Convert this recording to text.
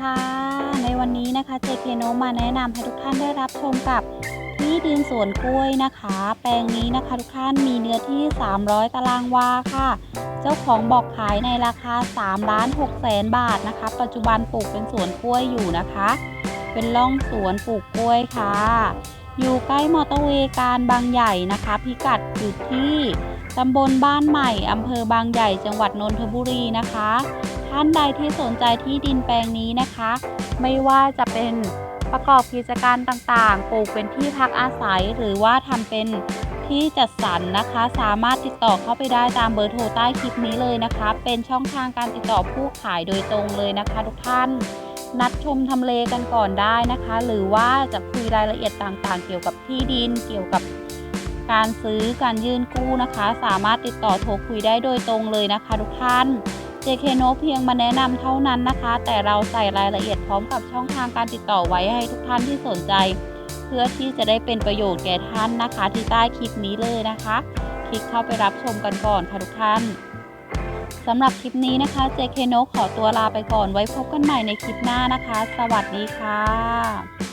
ค่ะ ในวันนี้นะคะ JK โนมาแนะนำให้ทุกท่านได้รับชมกับที่ดินสวนกล้วยนะคะ แปลงนี้นะคะทุกท่านมีเนื้อที่ 300 ตารางวาค่ะ เจ้าของบอกขายในราคา3ล้าน6แสนบาทนะคะ ปัจจุบันปลูกเป็นสวนกล้วยอยู่นะคะ เป็นร่องสวนปลูกกล้วยค่ะ อยู่ใกล้มอเตอร์เวย์การบางใหญ่นะคะ พิกัดอยู่ที่ ตำบลบ้านใหม่ อำเภอบางใหญ่ จังหวัดนนทบุรีนะคะ ท่านใดที่สนใจที่ดินแปลงนี้นะคะ ไม่ว่าจะเป็นประกอบกิจการต่างๆ ปลูกเป็นที่พักอาศัย หรือว่าทำเป็นที่จัดสรรนะคะ สามารถติดต่อเข้าไปได้ตามเบอร์โทรใต้คลิปนี้เลยนะคะ เป็นช่องทางการติดต่อผู้ขายโดยตรงเลยนะคะ ทุกท่าน นัดชมทำเลกันก่อนได้นะคะ หรือว่าจะคุยรายละเอียดต่างๆ เกี่ยวกับที่ดิน เกี่ยวกับ การซื้อการยื่นกู้นะคะ สามารถติดต่อโทรคุยได้โดยตรงเลยนะคะทุกท่าน JK n o เพียงมาแนะนำเท่านั้นนะคะ แต่เราใส่รายละเอียดพร้อมกับช่องทางการติดต่อไว้ให้ทุกท่านที่สนใจ เพื่อที่จะได้เป็นประโยชน์แก่ท่านนะคะ ที่ใต้คลิปนี้เลยนะคะ คลิกเข้าไปรับชมกันก่อนค่ะทุกท่านสำหรับคลิปนี้นะคะ JK n o ขอตัวลาไปก่อนไว้พบกันใหม่ในคลิปหน้านะคะ สวัสดีค่ะ